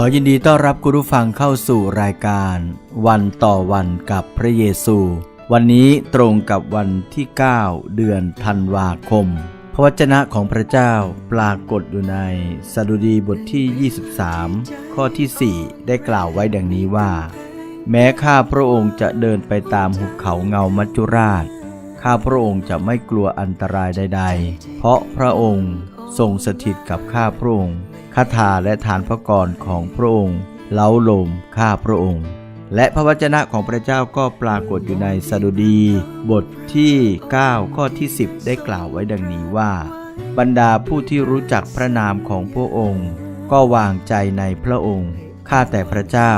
ขอยินดีต้อนรับคุณผู้ฟังเข้าสู่รายการ วันต่อวันกับพระเยซู วันนี้ตรงกับวันที่ 9 เดือนธันวาคม พระวจนะของพระเจ้าปรากฏอยู่ในสดุดีบทที่ 23 ข้อที่ 4 ได้กล่าวไว้ดังนี้ว่า แม้ข้าพระองค์จะเดินไปตามหุบเขาเงามัจจุราช ข้าพระองค์จะไม่กลัวอันตรายใด ๆ เพราะพระองค์ทรงสถิตกับข้าพระองค์ คาถาและทานพระกรของพระองค์ เล้าลมข้าพระองค์ และพระวจนะของพระเจ้าก็ปรากฏอยู่ในสดุดี บทที่ 9 ข้อที่ 10 ได้กล่าวไว้ดังนี้ว่า บรรดาผู้ที่รู้จักพระนามของพระองค์ ก็วางใจในพระองค์ข้าแต่พระเจ้า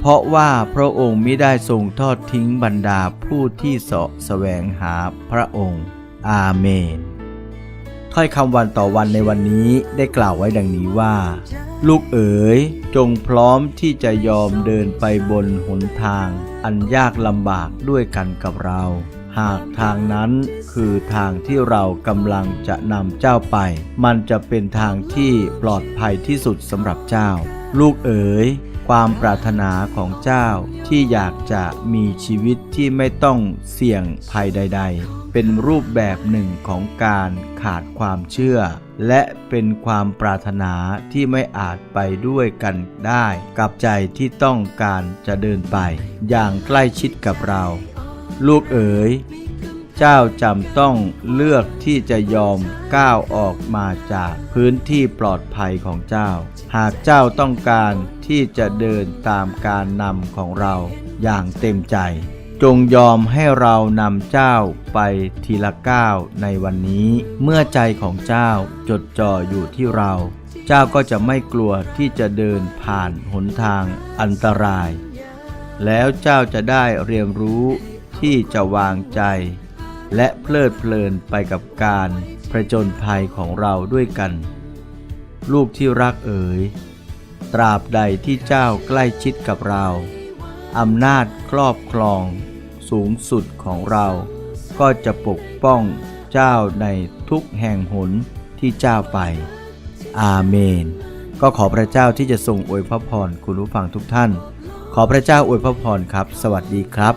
เพราะว่าพระองค์มิได้ทรงทอดทิ้งบรรดาผู้ที่เสาะแสวงหาพระองค์ อาเมน ถ้อยคำวันต่อวันในวันนี้ได้กล่าวไว้ดังนี้ว่า ลูกเอ๋ย จงพร้อมที่จะยอมเดินไปบนหนทาง อันยากลำบากด้วยกันกับเรา หากทางนั้นคือทางที่เรากำลังจะนำเจ้าไป มันจะเป็นทางที่ปลอดภัยที่สุดสำหรับเจ้า ลูกเอ๋ย ความปรารถนาของเจ้าที่อยากจะมีชีวิตที่ไม่ต้องเสี่ยงภัยใด ๆ เป็นรูปแบบหนึ่งของการขาดความเชื่อ และเป็นความปรารถนาที่ไม่อาจไปด้วยกันได้ กับใจที่ต้องการจะเดินไป อย่างใกล้ชิดกับเรา ลูกเอ๋ย เจ้าจำต้องเลือกที่จะยอมก้าวออกมาจากพื้นที่ปลอดภัยของเจ้า หากเจ้าต้องการที่จะเดินตามการนำของเราอย่างเต็มใจ จงยอมให้เรานำเจ้าไปทีละก้าวในวันนี้ เมื่อใจของเจ้าจดจ่ออยู่ที่เรา เจ้าก็จะไม่กลัวที่จะเดินผ่านหนทางอันตราย แล้วเจ้าจะได้เรียนรู้ที่จะวางใจ และเพลิดเพลินไปกับการประจนภัยของเราด้วยกัน ลูกที่รักเอ๋ย ตราบใดที่เจ้าใกล้ชิดกับเราอำนาจครอบครองสูงสุดของเรา ก็จะปกป้องเจ้าในทุกแห่งหนที่เจ้าไป อาเมน ก็ขอพระเจ้าที่จะทรงอวยพระพรคุณผู้ฟังทุกท่าน ขอพระเจ้าอวยพระพรครับ สวัสดีครับ